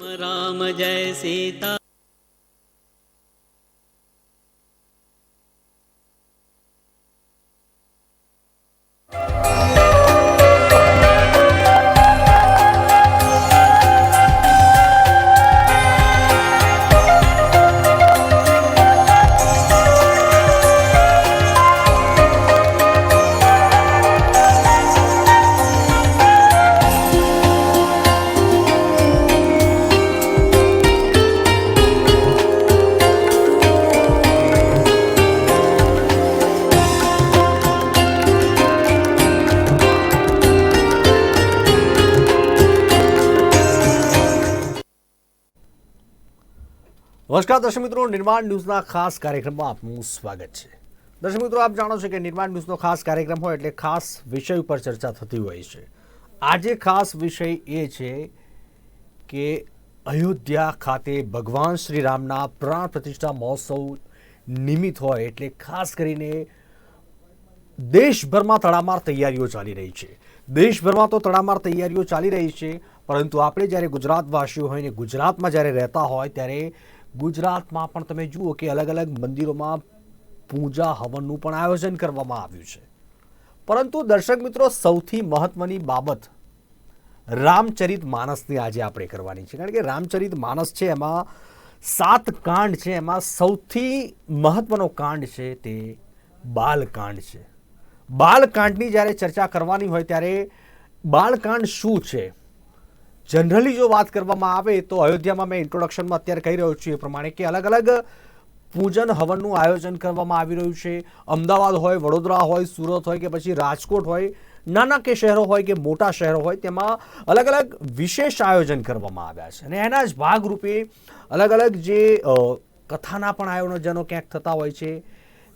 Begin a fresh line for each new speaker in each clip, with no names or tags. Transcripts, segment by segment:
રામ
જય સીતા મિત્રો, નિર્માણ ન્યૂઝના ખાસ કાર્યક્રમમાં આપનું સ્વાગત છે. દર્શક મિત્રો, આપ જાણો છો કે નિર્માણ ન્યૂઝનો ખાસ કાર્યક્રમ હોય એટલે ખાસ વિષય ઉપર ચર્ચા થતી હોય છે. આજે ખાસ વિષય એ છે કે અયોધ્યા ખાતે ભગવાન શ્રી રામના પ્રાણ પ્રતિષ્ઠા મહોત્સવ નિમિત્ત હોય એટલે ખાસ કરીને દેશભરમાં તડામાર તૈયારીઓ ચાલી રહી છે. દેશભરમાં તો તડામાર તૈયારીઓ ચાલી રહી છે, પરંતુ આપણે જ્યારે ગુજરાતવાસીઓ હોય ને ગુજરાતમાં જ્યારે રહેતા હોય ત્યારે ગુજરાતમાં પણ તમે જુઓ કે અલગ અલગ મંદિરોમાં પૂજા હવનનું પણ આયોજન કરવામાં આવ્યું છે. પરંતુ દર્શક મિત્રો, સૌથી મહત્વની બાબત રામચરિત માનસની આજે આપણે કરવાની છે. કારણ કે રામચરિત માનસ છે એમાં સાત કાંડ છે, એમાં સૌથી મહત્વનો કાંડ છે તે બાલકાંડ છે. બાલકાંડની જ્યારે ચર્ચા કરવાની હોય ત્યારે બાળકાંડ શું છે? જનરલી જો વાત કરવામાં આવે તો અયોધ્યામાં મેં ઇન્ટ્રોડક્શનમાં અત્યારે કહી રહ્યો છું એ પ્રમાણે કે અલગ અલગ પૂજન હવનનું આયોજન કરવામાં આવી રહ્યું છે. અમદાવાદ હોય, વડોદરા હોય, સુરત હોય કે પછી રાજકોટ હોય, નાના કે શહેરો હોય કે મોટા શહેરો હોય, તેમાં અલગ અલગ વિશેષ આયોજન કરવામાં આવ્યા છે. અને એના જ ભાગરૂપે અલગ અલગ જે કથાના પણ આયોજનો ક્યાંક થતા હોય છે.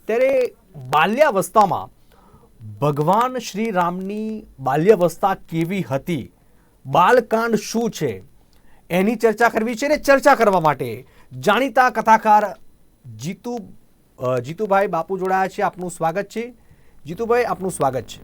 ત્યારે બાલ્યાવસ્થામાં ભગવાન શ્રી રામની બાલ્યાવસ્થા કેવી હતી? બાલકાંડ શું છે? એની ચર્ચા કરવી છે ને ચર્ચા કરવા માટે. જાણીતા કથાકાર જીતુ જીતુભાઈ બાપુ જોડાયા છે. આપનું સ્વાગત છે. જીતુભાઈ આપનું સ્વાગત છે.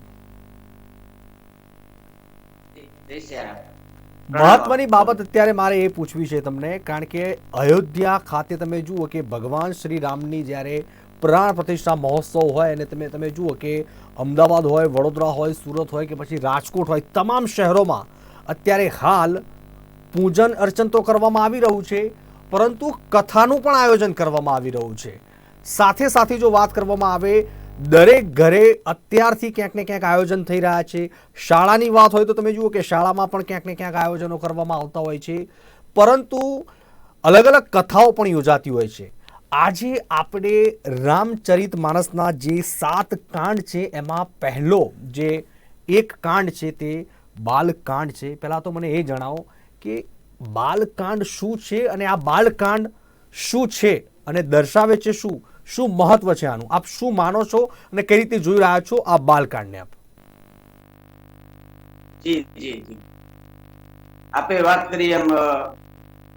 મહત્વની બાબત અત્યારે મારે એ પૂછવી છે તમને કારણ કે અયોધ્યા ખાતે તમે જુઓ કે ભગવાન શ્રી રામની જ્યારે પ્રાણ પ્રતિષ્ઠા મહોત્સવ હોય અને તમે તમે જુઓ કે અમદાવાદ હોય વડોદરા હોય સુરત હોય કે પછી રાજકોટ હોય તમામ શહેરોમાં અત્યારે હાલ પૂજન અર્ચન તો કરવામાં આવી રહ્યું છે, પરંતુ કથાનું પણ આયોજન કરવામાં આવી રહ્યું છે. સાથે સાથે જો વાત કરવામાં આવે, દરેક ઘરે અત્યારથી ક્યાંક ને ક્યાંક આયોજન થઈ રહ્યા છે. શાળાની વાત હોય તો તમે જુઓ કે શાળામાં પણ ક્યાંક ને ક્યાંક આયોજનો કરવામાં આવતા હોય છે. પરંતુ અલગ અલગ કથાઓ પણ યોજાતી હોય છે. આજે આપણે રામચરિત માનસના જે સાત કાંડ છે, એમાં પહેલો જે એક કાંડ છે તે બાલકાંડ છે. પહેલાં તો મને એ જણાવો કે બાલકાંડ શું છે અને આ બાલકાંડ શું છે અને દર્શાવે છે શું? શું મહત્વ છે આનું? આપ શું માનો છો અને કઈ રીતે જોઈ રહ્યા છો આ બાલકાંડને આપ?
જી જી જી. આપે વાત કરી એમ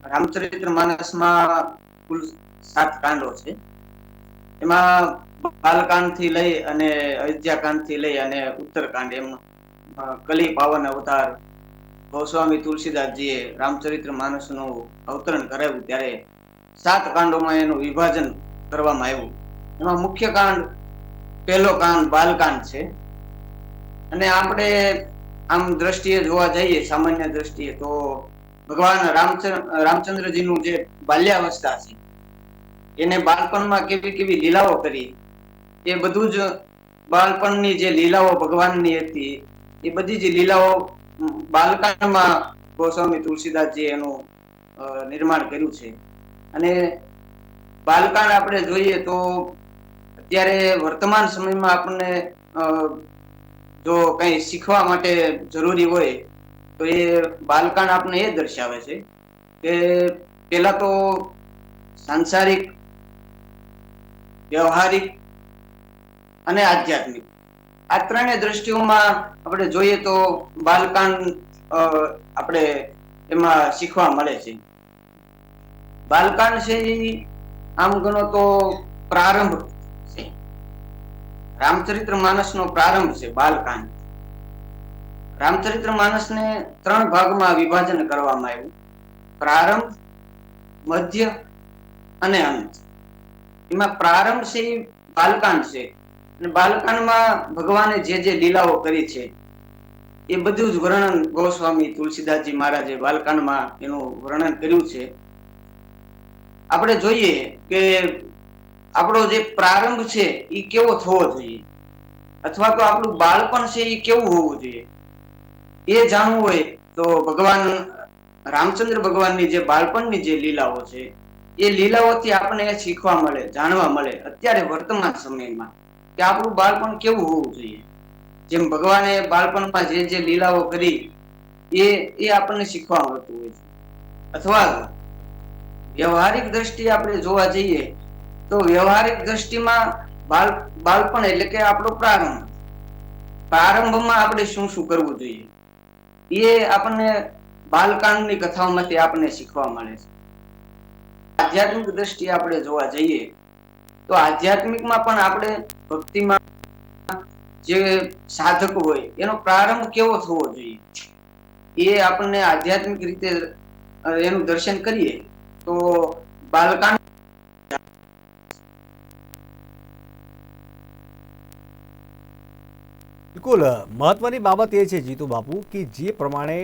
રામચરિત્ર માનસમાં કુલ સાત કાંડો છે. એમાં બાલકાંડથી લઈ અને અયોધ્યાકાંડથી લઈ અને ઉત્તરકાંડ એમ કલી પાવન અવતાર ગોસ્વામી તુલસીદાસજીએ રામચરિત્ર માનસનું અવતરણ કરાવ્યું ત્યારે સાત કાંડોમાં એનું વિભાજન કરવામાં આવ્યું. એમાં મુખ્ય કાંડ, પહેલો કાંડ બાલકાંડ છે. અને આપણે આમ દ્રષ્ટિએ જોવા જઈએ, સામાન્ય દ્રષ્ટિએ, તો ભગવાન રામચંદ્ર રામચંદ્રજીનું જે બાલ્યાવસ્થા છે, એને બાળપણમાં કેવી કેવી લીલાઓ કરી, એ બધું જ બાળપણની જે લીલાઓ ભગવાનની હતી એ બધી જ લીલાઓ ઉમ, ગોસ્વામી તુલસીદાસજી એનું નિર્માણ કર્યું છે. અને બાલકાંડ આપણે જોઈએ તો અત્યારે વર્તમાન સમયમાં આપણને જો કઈ શીખવા માટે જરૂરી હોય તો એ બાલકાંડ આપણે એ દર્શાવે છે કે પેલા તો સાંસારિક વ્યવહારિક અને આધ્યાત્મિક. આ ત્રણેય દ્રષ્ટિઓમાં આપણે જોઈએ તો બાલકાંડ આપણે એમાં શીખવા મળે છે. બાલકાંડ છે આમ ગણો તો પ્રારંભ છે. રામચરિત્ર માનસનો પ્રારંભ છે બાલકાંડ રામચરિત્ર માનસને ત્રણ ભાગમાં વિભાજન કરવામાં આવ્યું. પ્રારંભ, મધ્ય અને અંત. એમાં પ્રારંભ છે બાલકાંડ છે. અને બાલકાંડમાં ભગવાને જે જે લીલાઓ કરી છે, એ બધું જ વર્ણન ગોસ્વામી તુલસીદાસજી મહારાજે બાલકાંડમાં એનું વર્ણન કર્યું છે. આપણે જોઈએ કે આપણો જે પ્રારંભ છે એ કેવો થવો જોઈએ? અથવા તો આપણું બાળપણ છે એ કેવું હોવું જોઈએ? એ જાણવું હોય તો ભગવાન, રામચંદ્ર ભગવાનની જે બાળપણની જે લીલાઓ છે, એ લીલાઓથી આપણને શીખવા મળે, જાણવા મળે અત્યારે વર્તમાન સમયમાં. કે આપણું બાળપણ કેવું હોવું જોઈએ? જેમ ભગવાને બાળપણમાં જે જે લીલાઓ કરી, એ એ આપણને શીખવા મળતું હોય છે. અથવા વ્યવહારિક દ્રષ્ટિએ આપણે જોવા જઈએ, તો વ્યવહારિક દ્રષ્ટિમાં બાળ, બાળપણ એટલે કે આપણો પ્રારંભ. પ્રારંભમાં આપણે શું શું કરવું જોઈએ? એ આપણને બાલકાંડની કથાઓમાંથી આપણને શીખવા મળે છે. આધ્યાત્મિક દ્રષ્ટિએ આપણે જોવા જઈએ તો આધ્યાત્મિકમાં પણ આપણે ભક્તિમાં જે સાધક હોય, એનો પ્રારંભ કેવો થવો જોઈએ? એ આપણને આધ્યાત્મિક રીતે એનું દર્શન કરીએ, તો બાલકાંડ
બિલકુલ. મહત્વની બાબત એ છે, જીતુ બાપુ, કે જે પ્રમાણે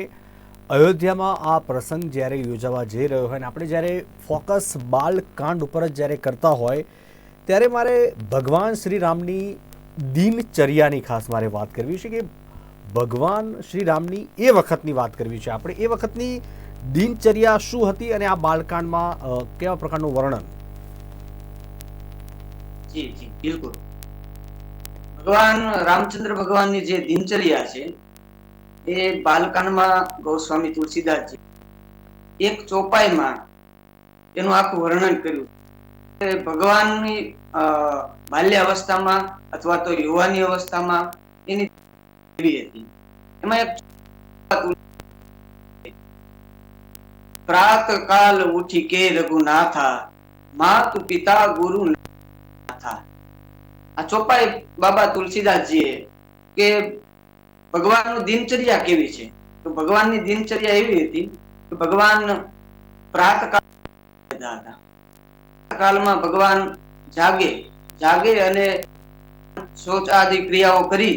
અયોધ્યામાં આ પ્રસંગ જ્યારે યોજાવા જઈ રહ્યો હોય અને આપણે જ્યારે ફોકસ બાલકાંડ ઉપર જ જ્યારે કરતા હોય ત્યારે મારે ભગવાન શ્રી રામની દિનચર્યાની ખાસ મારે વાત કરવી છે કે ભગવાન શ્રી રામની એ વખતની વાત કરવી છે. આપણે એ વખતની દિનચર્યા શું હતી અને આ બાળકાંડમાં કેવા પ્રકારનું વર્ણન?
જી જી, બિલકુલ. ભગવાન, રામચંદ્ર ભગવાનની જે દિનચર્યા છે, એ બાલકાંડમાં ગૌસ્વામી તુલસીદાસજી એક ચોપાઈમાં એનું આખું વર્ણન કર્યું. ભગવાનની બાલ્ય અવસ્થામાં અથવા તો યુવાની અવસ્થામાં એની હતી. એમાં એક પ્રાત કાલ ઉઠી કે રઘુનાથા, માત પિતા ગુરુ નાથા. આ ચોપાઈ બાબા તુલસીદાસજીએ કે ભગવાનનું દિનચર્યા કેવી છે? તો ભગવાનની દિનચર્યા એવી હતી કે ભગવાન પ્રાત હતા. કાલમાં ભગવાન જાગે જાગે અને શોચ આદિ ક્રિયાઓ કરી.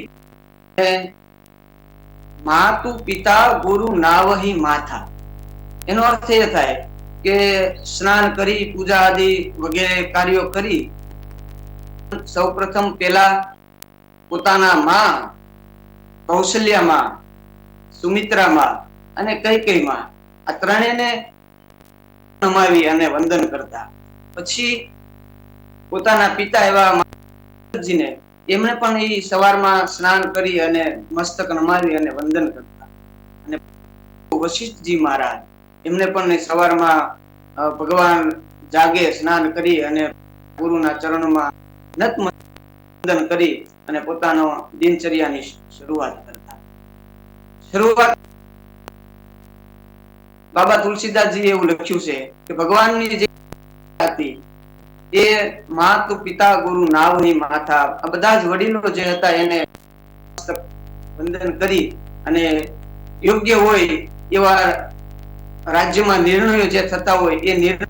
માતુ પિતા ગુરુ નાવહી માથા. એનો અર્થ એ થાય કે સ્નાન કરી, પૂજા આદિ વગેરે કાર્યો કરી. સૌપ્રથમ પેલા પોતાના માં, કૌશલ્યામાં, સુમિત્રામાં અને કૈકેયીમાં આ ત્રણેયને નમાવી અને વંદન કરતા. પછી પોતાના પિતા એવા મહારાજજીને એમણે પણ એ સવારમાં સ્નાન કરી અને મસ્તક નમાવી અને વંદન કરતા. અને વશિષ્ઠજી મહારાજ એમને પણ સવારમાં ભગવાન જાગે સ્નાન કરી અને ગુરુના ચરણમાં નતમસ્તક વંદન કરી અને પોતાનો દિનચર્યાની શરૂઆત કરતા. શરૂઆત બાબા તુલસીદાસજી એવું લખ્યું છે કે ભગવાનની જે હતી. એ માતુ પિતા ગુરુ નાવની માથા આ બધા જ વડીલો જે હતા એને વંદન કરી અને યોગ્ય હોય એવા રાજ્યમાં નિર્ણયો જે થતા હોય એ નિર્ણય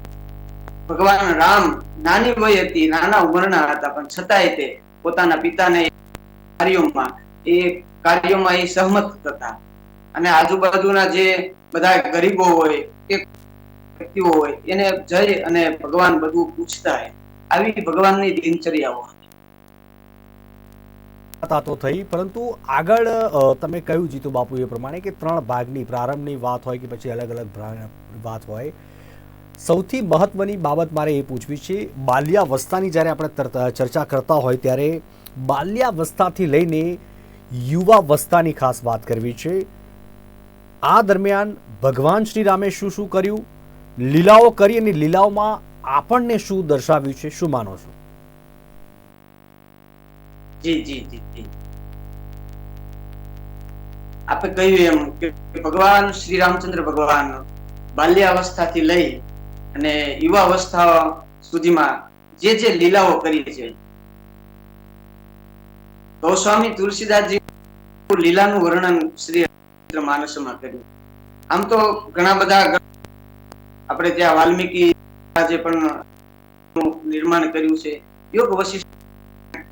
ભગવાન રામ નાની વય હતી, નાના ઉંમરના હતા, પણ છતાંય તે પોતાના પિતાને કાર્યોમાં, એ કાર્યોમાં એ સહમત થતા. અને આજુબાજુના જે બધા ગરીબો હોય કે વ્યક્તિઓ હોય, એને જઈ અને ભગવાન બધું પૂછતા આવી ભગવાનની દિનચર્યાઓ
તો થઈ, પરંતુ આગળ તમે કહ્યું જીતુ બાપુ એ પ્રમાણે કે ત્રણ ભાગની, પ્રારંભની વાત હોય કે પછી અલગ અલગ વાત હોય. સૌથી મહત્વની બાબત મારે એ પૂછવી છે, બાલ્યાવસ્થાની જ્યારે આપણે ચર્ચા કરતા હોય ત્યારે બાલ્યાવસ્થાથી લઈને યુવાવસ્થાની ખાસ વાત કરવી છે. આ દરમિયાન ભગવાન શ્રી રામે શું શું કર્યું? લીલાઓ કરી અને લીલાઓમાં આપણને શું દર્શાવ્યું છે, શું માનો છો?
જી જી જી જી. કહ્યું એમ કે ભગવાન શ્રી રામચંદ્ર ભગવાન બાલ્યાવસ્થાથી લઈ અને યુવાવસ્થા સુધીમાં જે જે લીલાઓ કરી છે. ગૌસ્વામી તુલસીદાસજી લીલાનું વર્ણન શ્રી માનસમાં કર્યું. આમ તો ઘણા બધા આપણે ત્યાં વાલ્મીકી જે પણ નિર્માણ કર્યું છે, યોગ વશિષ્ઠ,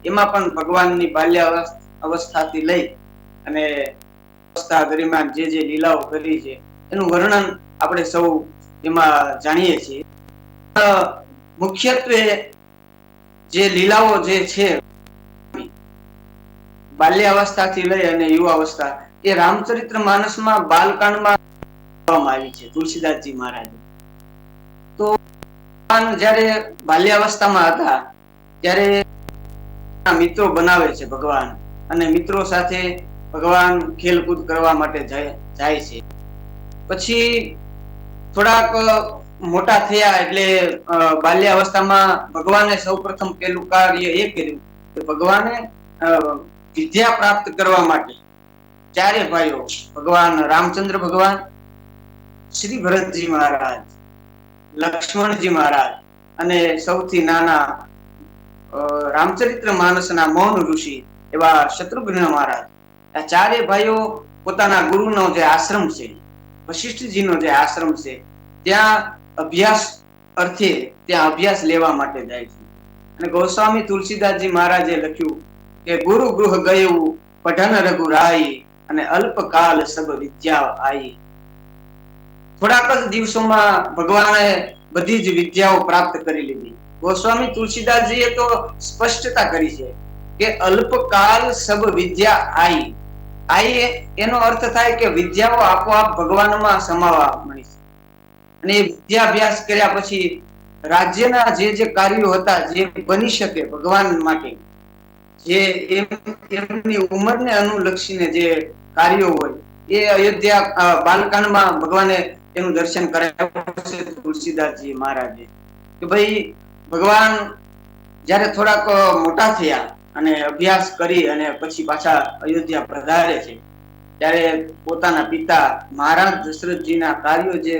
એમાં પણ ભગવાનની બાલ્ય અવસ્થાથી લઈ અને અવસ્થા દરમિયાન જે જે લીલાઓ કરી છે, એનું વર્ણન આપણે સૌ એમાં જાણીએ છીએ. મુખ્યત્વે જે લીલાઓ જે છે બાલ્યાવસ્થાથી લઈ અને યુવાવસ્થા એ રામચરિત્ર માનસમાં બાલકાંડમાં આવી છે, તુલસીદાસજી મહારાજે. ભગવાન જ્યારે બાલ્યાવસ્થામાં હતા, ત્યારે મિત્રો બનાવે છે ભગવાન. અને મિત્રો સાથે ભગવાન ખેલકૂદ કરવા માટે જાય છે. પછી થોડાક મોટા થયા એટલે બાલ્યાવસ્થામાં ભગવાને સૌપ્રથમ પેલું કાર્ય એ કર્યું કે ભગવાને વિદ્યા પ્રાપ્ત કરવા માટે ચારે ભાઈઓ, ભગવાન રામચંદ્ર ભગવાન, શ્રી ભરતજી મહારાજ લક્ષ્મણજી મહારાજ અને સૌથી નાના રામચરિત્ર માનસના મૌન ઋષિ એવા શત્રુઘ્ન મહારાજ. આ ચારે ભાઈઓ પોતાના ગુરુનો જે આશ્રમ છે, વશિષ્ઠજીનો જે આશ્રમ છે, ત્યાં અભ્યાસ અર્થે ત્યાં અભ્યાસ લેવા માટે જાય છે. અને ગોસ્વામી તુલસીદાસજી મહારાજે લખ્યું કે, ગુરુ ગૃહ ગયું પઠન રઘુરાઈ અને અલ્પકાલ સબ વિદ્યા આઈ. થોડાક જ દિવસોમાં ભગવાને બધી જ વિદ્યાઓ પ્રાપ્ત કરી લીધી. ગોસ્વામી તુલસીદાસજીએ તો સ્પષ્ટતા કરી છે કે અલ્પકાલ સબ વિદ્યા આઈ. આઈ એનો અર્થ થાય કે વિદ્યાઓ આપોઆપ ભગવાનમાં સમાવા મળી છે. અને એ વિદ્યાભ્યાસ કર્યા પછી રાજ્યના જે જે કાર્યો હતા જે બની શકે ભગવાન માટે, જે એમ- એમની ઉંમરને અનુલક્ષીને જે કાર્યો હોય, એ અયોધ્યા બાલકાંડમાં ભગવાને એનું દર્શન કરાવ્યું તુલસીદાસજી મહારાજે કે ભાઈ, ભગવાન જ્યારે થોડાક મોટા થયા અને અભ્યાસ કરી અને પછી પાછા અયોધ્યા પધારે છે, ત્યારે પોતાના પિતા મહારાજ દશરથજીના કાર્યો જે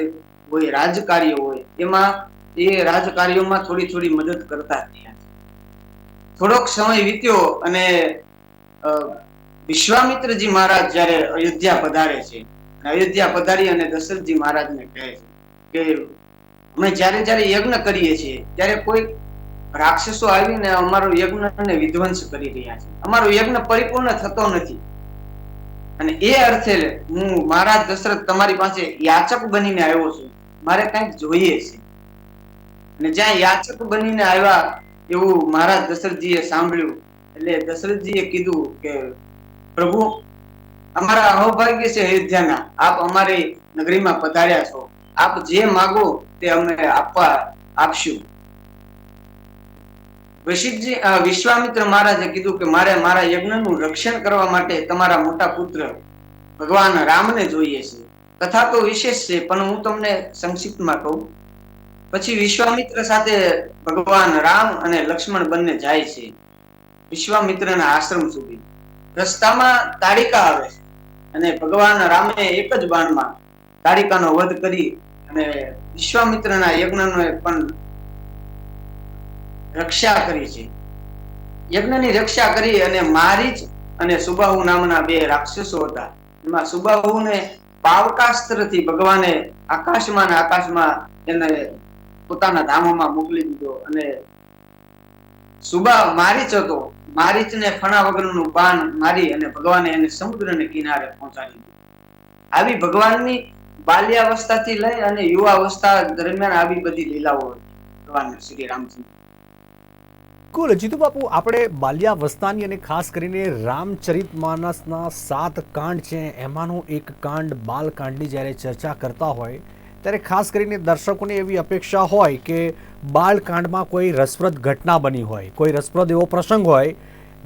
હોય, રાજકાર્યો હોય, એમાં એ રાજકાર્યોમાં થોડી થોડી મદદ કરતા થયા. થોડોક સમય વીત્યો અને વિશ્વામિત્રજી મહારાજ જ્યારે અયોધ્યા પધારે છે અયોધ્યા પધારી અને દશરથજી મહારાજને કહે છે, કે અમે જ્યારે જ્યારે યજ્ઞ કરીએ છીએ, ત્યારે કોઈ રાક્ષસો આવીને અમારો યજ્ઞને વિધ્વંસ કરી રહ્યા છે. અમારો યજ્ઞ પરિપૂર્ણ થતો નથી. અને એ અર્થે હું મહારાજ દશરથ તમારી પાસે યાચક બનીને આવ્યો છું. મારે કંઈક જોઈએ છે. અને જ્યાં યાચક બનીને આવ્યા એવું મહારાજ દશરથજીએ સાંભળ્યું. એટલે દશરથજીએ કીધું કે, પ્રભુ અમારા અહોભાગ્ય છે અયોધ્યાના આપ અમારી નગરીમાં પધાર્યા છો. આપ જે માગો તે અમે આપવા આપશું. વશિષ્ઠજી વિશ્વામિત્ર મહારાજે કીધું કે મારે મારા યજ્ઞનું રક્ષણ કરવા માટે તમારા મોટા પુત્ર ભગવાન રામને જોઈએ છે. કથા તો વિશેષ છે, પણ હું તમને સંક્ષિપ્તમાં કહું. પછી વિશ્વામિત્ર સાથે ભગવાન રામ અને લક્ષ્મણ બંને જાય છે વિશ્વામિત્રના આશ્રમ સુધી. રસ્તામાં તાડિકા આવે છે. અને ભગવાન રામે એક જ બાણમાં તારિકાનો વધ કરી અને વિશ્વામિત્રના યજ્ઞનો પણ રક્ષા કરી છે. યજ્ઞની રક્ષા કરી અને મારીચ અને સુબાહુ નામના બે રાક્ષસો હતા. એમાં સુબાહુને પાવકાસ્ત્રથી ભગવાને આકાશમાં ને આકાશમાં એને પોતાના ધામોમાં મોકલી દીધો અને સુબા મારીચ હતો. મારીચને ફણા વગરનું બાણ મારી અને ભગવાને એને સમુદ્રને કિનારે પહોંચાડી આવી ભગવાનની બાલ્યાવસ્થાથી લઈ અને યુવાવસ્થા દરમિયાન આવી બધી લીલાઓ ભગવાન શ્રી રામચંદ્ર
કુલ જીતુ બાપુ, આપણે બાલ્યાવસ્થાની અને ખાસ કરીને રામચરિત માનસના સાત કાંડ છે. એમાંનું એક કાંડ બાલકાંડની જ્યારે ચર્ચા કરતા હોય ત્યારે ખાસ કરીને દર્શકોને એવી અપેક્ષા હોય કે બાળકાંડમાં કોઈ રસપ્રદ ઘટના બની હોય, કોઈ રસપ્રદ એવો પ્રસંગ હોય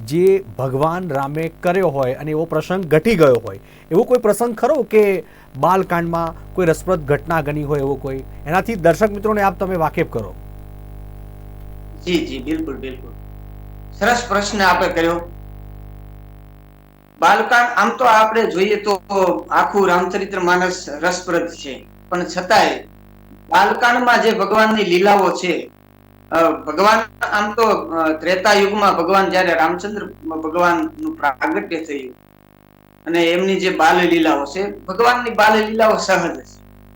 જે ભગવાન રામે કર્યો હોય અને એવો પ્રસંગ ઘટી ગયો હોય. એવો કોઈ પ્રસંગ ખરો કે બાલકાંડમાં કોઈ રસપ્રદ ઘટના ગણી હોય એવો કોઈ? એનાથી દર્શક મિત્રોને આપ તમે વાકેફ કરો.
જી જી, બિલકુલ બિલકુલ. સરસ પ્રશ્ન આપે કર્યો. બાલકાંડ આમ તો આપણે જોઈએ તો આખું રામચરિત્ર માનસ રસપ્રદ છે. પણ છતાંય બાલકાંડમાં જે ભગવાનની લીલાઓ છે ભગવાન આમ તો ત્રેતા યુગમાં ભગવાન જ્યારે રામચંદ્ર ભગવાનનું પ્રાગટ્ય થયું અને એમની જે બાલ લીલાઓ છે, ભગવાનની બાલ લીલાઓ સહજ છે,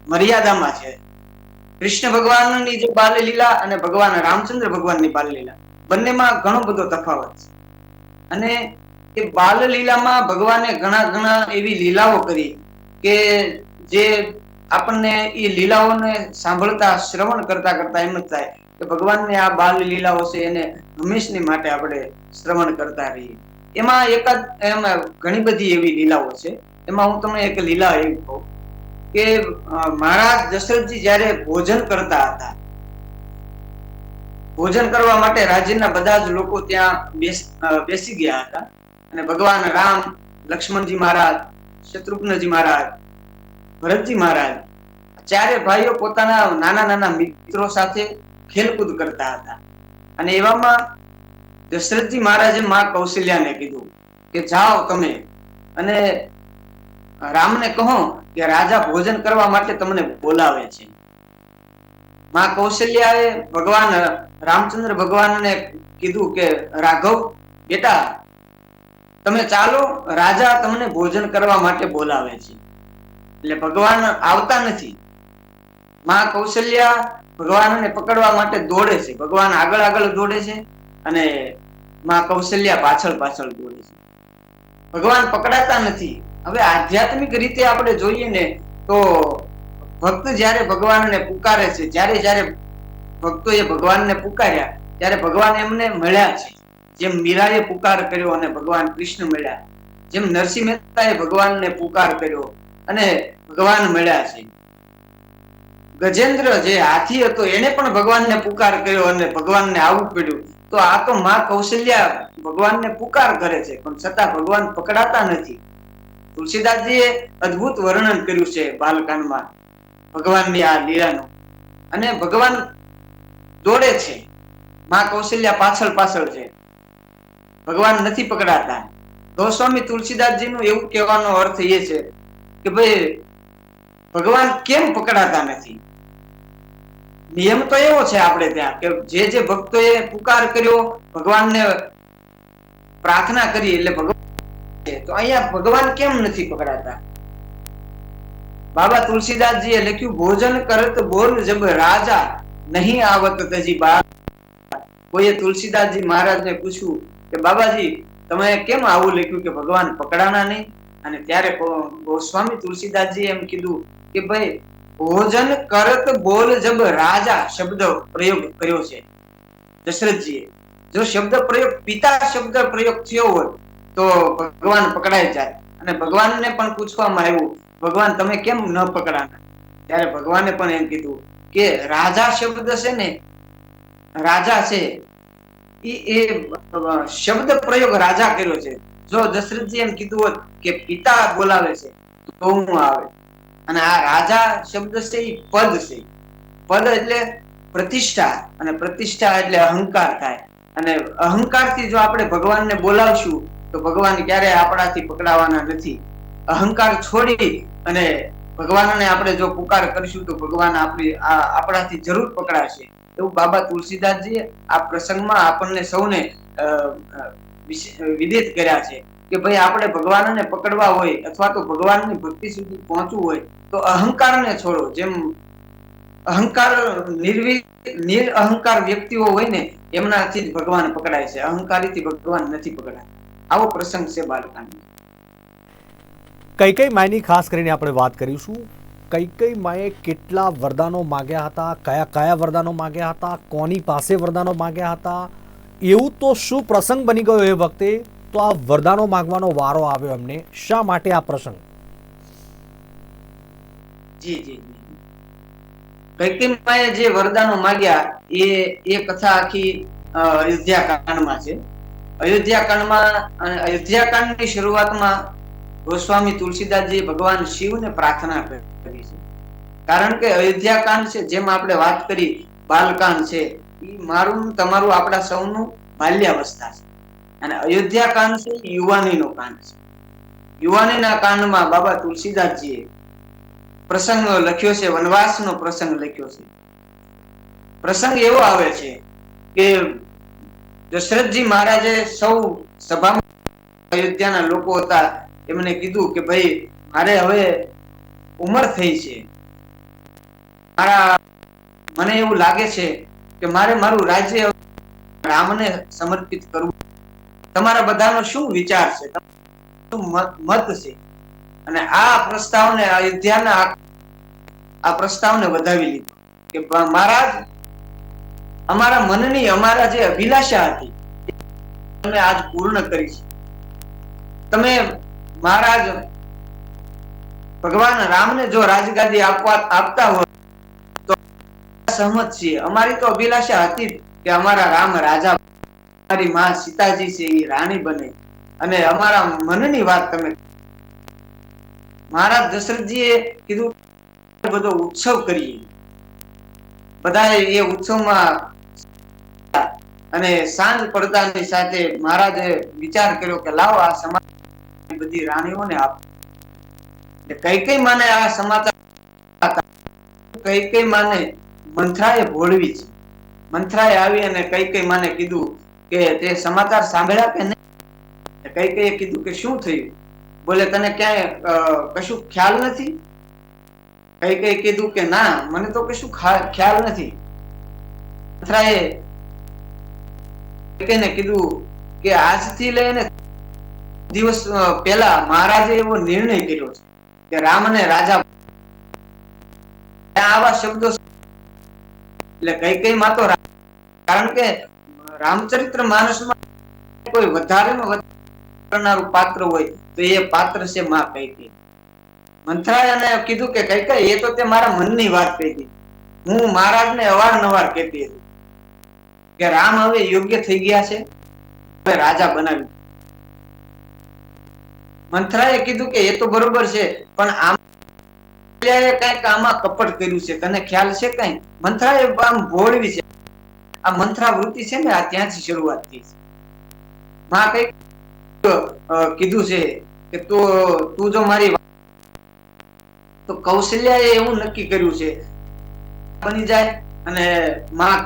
મર્યાદામાં છે. કૃષ્ણ ભગવાનની જે બાલ લીલા અને ભગવાન રામચંદ્ર ભગવાનની બાલ લીલા બંનેમાં ઘણો બધો તફાવત છે. અને એ બાલ લીલામાં ભગવાને ઘણા ઘણા એવી લીલાઓ કરી કે જે આપણને એ લીલાઓને સાંભળતા, શ્રવણ કરતા કરતા એમ જ થાય કે ભગવાનને આ બાલ લીલાઓ છે એને હંમેશની માટે આપણે શ્રવણ કરતા રહીએ. એમાં એકાદ, એમાં ઘણી બધી એવી લીલાઓ છે. એમાં હું તમને એક લીલા એવી કહું કે મહારાજ દશરથજી જ્યારે ભોજન કરતા હતા, ભોજન કરવા માટે રાજ્યના બધા જ લોકો ત્યાં બેસી ગયા હતા. અને ભગવાન રામ, લક્ષ્મણજી મહારાજ, શત્રુઘ્નજી મહારાજ ભરતજી મહારાજ, ચારે ભાઈઓ પોતાના નાના નાના મિત્રો સાથે ખેલકૂદ કરતા હતા. અને એવામાં દશરથજી મહારાજે માં કૌશલ્યાને કીધું કે જાઓ તમે અને રામને કહો કે રાજા ભોજન કરવા માટે તમને બોલાવે છે. માં કૌશલ્યાએ ભગવાન, રામચંદ્ર ભગવાનને કીધું કે, રાઘવ, બેટા, તમે ચાલો, રાજા તમને ભોજન કરવા માટે બોલાવે છે. એટલે ભગવાન આવતા નથી. માં કૌશલ્યા ભગવાનને પકડવા માટે દોડે છે. ભગવાન આગળ આગળ દોડે છે અને માં કૌશલ્યા પાછળ પાછળ દોડે છે. ભગવાન પકડાતા નથી. હવે આધ્યાત્મિક રીતે આપણે જોઈએ ને તો ભક્ત જ્યારે ભગવાનને પુકારે છે, જ્યારે જ્યારે ભક્તોએ ભગવાનને પુકાર્યા, ત્યારે ભગવાન એમને મળ્યા છે. જેમ મીરાએ પુકાર કર્યો અને ભગવાન કૃષ્ણ મળ્યા. જેમ નરસિંહ મહેતાએ ભગવાનને પુકાર કર્યો. અને ભગવાન મળ્યા છે. ગજેન્દ્ર જે હાથી હતો, એને પણ ભગવાનને પુકાર કર્યો અને ભગવાનને આવું પડ્યું. તો આ તો માં કૌશલ્યા ભગવાનને પુકાર કરે છે, પણ છતાં ભગવાન પકડાતા નથી. તુલસીદાસજીએ અદ્ભુત વર્ણન કર્યું છે બાલકાંડમાં ભગવાનની આ લીલાનું. અને ભગવાન દોડે છે. માં કૌશલ્યા પાછળ પાછળ છે. ભગવાન નથી પકડાતા. ગોસ્વામી તુલસીદાસજીનું એવું કહેવાનો અર્થ એ છે કે ભાઈ, ભગવાન કેમ પકડાતા નથી? નિયમ તો એવો છે આપણે ત્યાં કે જે જે ભક્તોએ પુકાર કર્યો, ભગવાનને પ્રાર્થના કરી એટલે ભગવાન તો અહીંયા ભગવાન કેમ નથી પકડાતા? બાબા તુલસીદાસજીએ લખ્યું, ભોજન કરત બોલ જબ રાજા નહીં આવત તજી બા કોઈએ તુલસીદાસજી મહારાજને પૂછ્યું કે, બાબાજી, તમે કેમ આવું લખ્યું કે ભગવાન પકડાના નહીં? અને ત્યારે ગોસ્વામી તુલસીદાસજી એમ કીધું કે ભાઈ, ભોજન કરત બોલ જબ રાજા શબ્દ પ્રયોગ કર્યો છે. દશરથજીએ, જો શબ્દ પ્રયોગ, પિતા શબ્દ પ્રયોગ થયો હોય, તો ભગવાન પકડાઈ જાય. અને ભગવાનને પણ પૂછવામાં આવ્યું, ભગવાન તમે કેમ ન પકડાના? ત્યારે ભગવાને પણ એમ કીધું કે રાજા શબ્દ છે ને, રાજા છે એ શબ્દ પ્રયોગ રાજા કર્યો છે. જો દશરથજી એમ કીધું હોત કે પિતા બોલાવે છે, તો હું આવે. અને આ રાજા શબ્દ છે એ પદ છે. પદ એટલે પ્રતિષ્ઠા અને પ્રતિષ્ઠા એટલે અહંકાર થાય. અને અહંકારથી જો આપણે ભગવાનને બોલાવશું, તો ભગવાન ક્યારે આપણાથી પકડાવાના નથી. અહંકાર છોડી અને ભગવાનને આપણે જો પુકાર કરીશું, તો ભગવાન આપણી આપણાથી જરૂર પકડાશે. એવું બાબા તુલસીદાસજીએ આ પ્રસંગમાં આપણને સૌને વિદિત કર્યા છે કે ભાઈ આપણે ભગવાનને પકડવા હોય અથવા તો ભગવાનની ભક્તિ સુધી પહોંચવું હોય, તો અહંકારને છોડો. જેમ અહંકાર નિર અહંકાર વ્યક્તિઓ હોય ને, એમનાથી જ ભગવાન પકડાય છે. અહંકારીથી ભગવાન નથી પકડાય. આવો પ્રસંગ છે બાળકાનો.
કઈ કઈ માયની ખાસ કરીને આપણે વાત કરીશું? કઈ કઈ માએ કેટલા વરદાનો માગ્યા હતા? કયા કયા વરદાનો માગ્યા હતા? કોની પાસે વરદાનો માગ્યા હતા? એવું તો શું પ્રસંગ બની ગયો એ વખતે? તો આ વરદાનો માંગવાનો વારો આવ્યો એમને. શા માટે આ પ્રસંગ?
જી જી જી. જે વરદાનો માંગ્યા એ એ કથા આખી અયોધ્યાકાંડમાં અયોધ્યા કાંડમાં છે અયોધ્યા અયોધ્યાકાંડની શરૂઆતમાં ગોસ્વામી તુલસીદાસજી ભગવાન શિવને પ્રાર્થના કરી છે. કારણ કે અયોધ્યા કાંડ છે, જેમ આપણે વાત કરી, બાલકાંડ છે એ મારું, તમારું, આપણા સૌનું બાલ્યાવસ્થા છે. અને અયોધ્યા કાંડ છે યુવાનીનો કાંડ છે. યુવાનીના કાંડમાં બાબા તુલસીદાસજીએ પ્રસંગ લખ્યો છે, વનવાસનો પ્રસંગ લખ્યો છે. પ્રસંગ એવો આવે છે કે દશરથજી મહારાજે સૌ સભામાં અયોધ્યાના લોકો હતા, એમને કીધું કે ભાઈ, મારે હવે ઉંમર થઈ છે. મારા, મને એવું લાગે છે કે મારે મારું રાજ્ય રામને સમર્પિત કરવું. તમારા બધાનો શું વિચાર છે? મત છે? અને આ પ્રસ્તાવને અયોધ્યાના આ- પ્રસ્તાવને વધાવી લીધો. કે મહારાજ, અમારા મનની અમારા જે અભિલાષા હતી તમે આજ પૂર્ણ કરી છે. તમે મહારાજ, ભગવાન રામને જો રાજગાદી આપવા, આપતા હોય સહમત છીએ. અમારી તો અભિલાષા હતી કે અમારા રામ રાજા અમારી માં સીતાજી છે એ રાણી બને. અને અમારા મનની વાત તમે મહારાજ દશરથજીએ કીધું બધો ઉત્સવ કરીએ. બધા એ ઉત્સવમાં અને સાંજ પડતાની સાથે મહારાજે વિચાર કર્યો કે લાવો આ સમાચાર બધી રાણીઓને આપ કઈ કઈ માને આ સમાચાર? કઈ કઈ માને? મંથરાએ ભોળવી છે. મંથરાએ આવી અને કઈ કઈ માને કીધું કે તે સમાચાર સાંભળ્યા કે નહીં? કઈ કઈ કીધું કે શું થયું? બોલે, તને ક્યાંય કશું ખ્યાલ નથી? કઈ કઈ કીધું કે, ના, મને તો કશું ખ્યાલ નથી. મંથરાએ કઈને કીધું કે, આજથી લઈને દિવસ પહેલા મહારાજે એવો નિર્ણય કર્યો છે કે રામને રાજા આવા શબ્દો એટલે કઈ કઈ માં તો કારણ કે રામચરિત્ર માનસમાં કોઈ વધારેમાં વધારે કરનારું પાત્ર હોય તો એ પાત્ર છે માં કઈ મંથરાએ કીધું કે કઈ કઈ એ તો તે મારા મનની વાત કહી હતી હું મહારાજને અવારનવાર કહેતી હતી કે રામ હવે યોગ્ય થઈ ગયા છે, હવે રાજા બનાવી મંથરાએ કીધું કે એ તો બરોબર છે, પણ આમ કંઈક આમાં કપટ કર્યું છે. તને ખ્યાલ છે કઈ? મંથરાએ આમ ભોળવી છે. આ મંથરા વૃત્તિ છે ને આ ત્યાંથી શરૂઆત થઈ છે. માં કંઈક કીધું છે કે તું તું જો મારી તો કૌશલ્યાએ એવું નક્કી કર્યું છે. બની જાય અને માં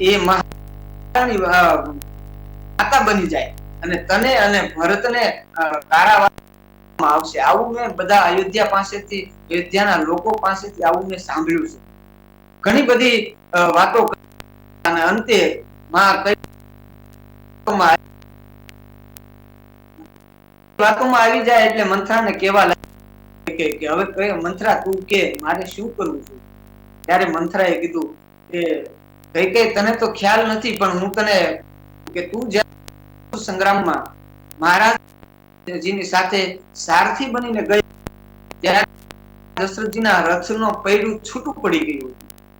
એ માતાની માતા બની જાય. અને તને અને ભરતને અ, કારાવાસમાં આવશે. આવું મેં બધા અયોધ્યા પાસેથી, અયોધ્યાના લોકો પાસેથી આવું મેં સાંભળ્યું છે. ઘણી બધી વાતો અને અંતે માં કઈ વાતોમાં આવી જાય એટલે મંથરાને કેવા લાગે કે હવે કઈ મંથરા તું કે, મારે શું કરવું છે? ત્યારે મંથરાએ કીધું કે કઈ કઈ તને તો ખ્યાલ નથી, પણ હું તને, કે તું જ્યારે સંગ્રામમાં મહારાજજીની સાથે સારથી બનીને ગઈ, ત્યારે દશરથજીના રથનો પૈડું છૂટું પડી ગયું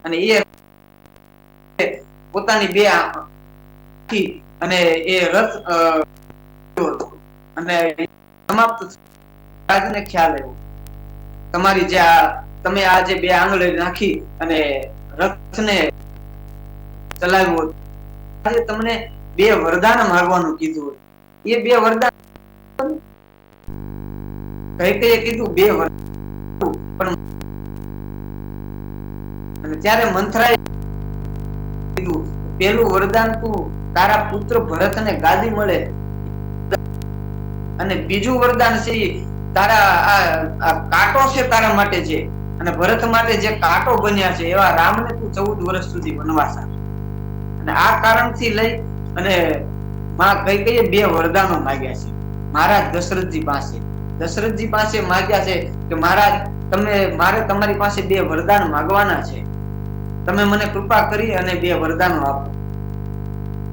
અને એ પોતાની બે અને એ રથ અને સમાપ્ત રાજને ખ્યાલ આવ્યો તમારી જે આ, તમે આ જે બે આંગળી નાખી અને રથને ચલાવ્યો. આજે તમને બે વરદાન મારવાનું કીધું એ બે વરદાન કઈ કઈ કીધું બે વરદાન પણ અને ત્યારે મંથરાએ કીધું, પેલું વરદાન તું તારા પુત્ર ભરતને ગાદી મળે અને બીજું વરદાન છે તારા આ કાંટો છે તારા માટે છે અને ભરત માટે જે કાંટો બન્યા છે, એવા રામને તું ચૌદ વર્ષ સુધી વનવાસ આપ અને આ કારણથી લઈ અને માં કઈ કઈ બે વરદાનો માગ્યા છે. મહારાજ દશરથજી પાસે. દશરથજી પાસે માગ્યા છે કે મહારાજ, તમે, મારે તમારી પાસે બે વરદાન માગવાના છે. તમે મને કૃપા કરી અને બે વરદાનો આપો.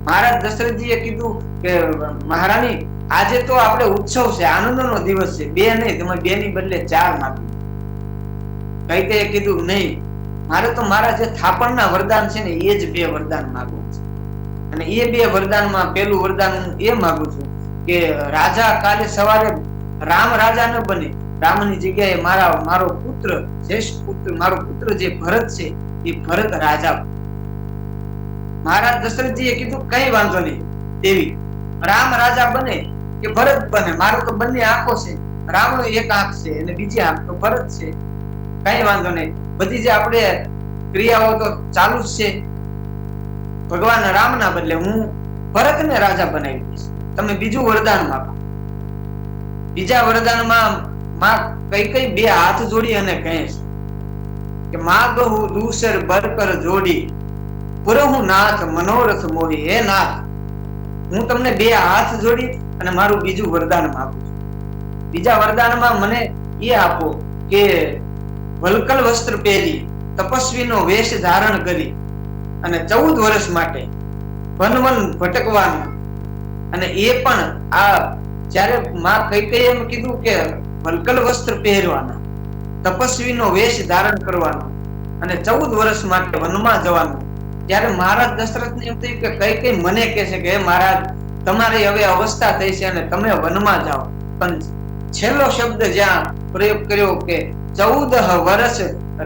મહારાજ દશરથજીએ કીધું કે, મહારાણી, આજે તો આપણે ઉત્સવ છે, આનંદનો દિવસ છે, બે નહીં, તમે બે ની બદલે ચાર માગી. કઈ કઈ કીધું, નહીં, મારે તો મારા જે થાપણના વરદાન છે ને, એ જ બે વરદાન માગવું છે. અને એ બે વરદાનમાં, પેલું વરદાન હું એ માગું છું કે રાજા કાલે સવારે રામ રાજા ન બને. રામની જગ્યાએ મારા, મારો પુત્ર, શ્રેષ્ઠ પુત્ર, મારો પુત્ર જે ભરત છે, એ ભરત રાજા. મહારાજ દશરથજીએ કીધું, કઈ વાંધો નહીં. દેવી રામ રાજા બને કે ભરત બને. મારો તો બંને આંખો છે. રામ એક આંખ છે અને બીજી આંખ તો ભરત છે. કઈ વાંધો નહીં. બધી જે આપણે ક્રિયાઓ તો ચાલુ જ છે. ભગવાન રામના બદલે હું ભરતને રાજા બનાવી દઈશ. તમે બીજું વરદાન માગો. બીજા વરદાનમાં માં કઈ કઈ બે હાથ જોડી અને કહે છે કે માગહુ દૂસર બરકર જોડી. પુરહુ નાથ, મનોરથ મોહી. હે નાથ, હું તમને બે હાથ જોડી અને મારું બીજું વરદાન માગું છું. બીજા વરદાનમાં મને એ આપો કે વલકલ વસ્ત્ર પહેરી, તપસ્વીનો વેશ ધારણ કરી અને ચૌદ વર્ષ માટે વનવન વન ભટકવાનું અને એ પણ આ જ્યારે માં કઈ કઈ એમ કીધું કે વલકલ વસ્ત્ર પહેરવાના, તપસ્વીનો વેશ ધારણ કરવાનો અને ચૌદ વર્ષ માટે વનમાં જવાનું. ત્યારે મહારાજ દશરથને એમ થયું કે કઈ કઈ મને કહે છે કે મહારાજ, તમારી હવે અવસ્થા થઈ છે અને તમે વનમાં જાઓ. પણ છેલ્લો શબ્દ જ્યાં પ્રયોગ કર્યો કે, ચૌદ વર્ષ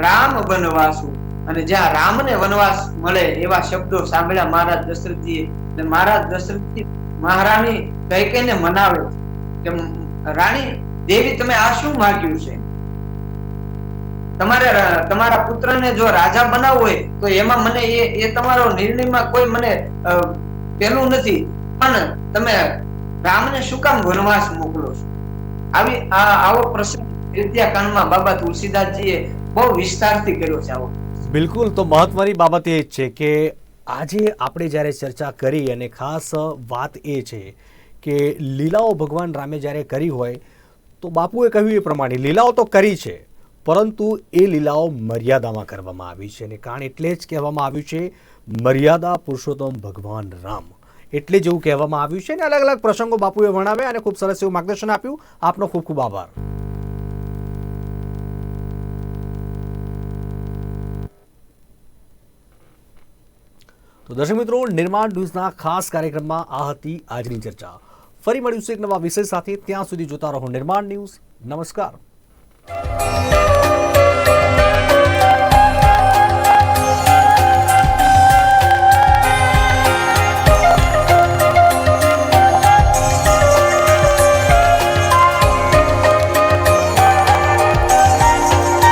રામ વનવાસું અને જ્યાં રામને વનવાસ મળે એવા શબ્દો સાંભળ્યા મહારાજ દશરથજીએ. અને મહારાજ દશરથજી મહારાણી કઈ કઈને મનાવે કે રાણી, દેવી તમે આ શું માગ્યું છે? તમારે તમારા પુત્રને જો રાજા બનાવવો હોય, તો એમાં મને એ એ તમારો નિર્ણયમાં કોઈ મને પેલું નથી. પણ તમે રામને શું કામ વનવાસ મોકલો છો? આવી, આ, આવો પ્રસંગ વિદ્યાકાંડમાં બાબા તુલસીદાસજીએ બહુ વિસ્તારથી કર્યો છે આવો.
બિલકુલ, તો મહત્વની બાબત એ છે કે આજે આપણે જ્યારે ચર્ચા કરી અને ખાસ વાત એ છે કે લીલાઓ ભગવાન રામે જ્યારે કરી હોય, તો બાપુએ કહ્યું એ પ્રમાણે, લીલાઓ તો કરી છે, પરંતુ એ લીલાઓ મર્યાદામાં કરવામાં આવી છે. અને કારણ એટલે જ કહેવામાં આવ્યું છે, મર્યાદા પુરુષોત્તમ ભગવાન રામ. એટલે જ એવું કહેવામાં આવ્યું છે અને અલગ અલગ પ્રસંગો બાપુએ વર્ણવ્યા અને ખૂબ સરસ એવું માર્ગદર્શન આપ્યું. આપનો ખૂબ ખૂબ આભાર. તો દર્શક મિત્રો, નિર્માણ ન્યૂઝના ખાસ કાર્યક્રમમાં આ હતી આજની ચર્ચા. ફરી મળ્યું છે એક નવા વિષય સાથે. ત્યાં સુધી જોતા રહો નિર્માણ ન્યૂઝ. નમસ્કાર.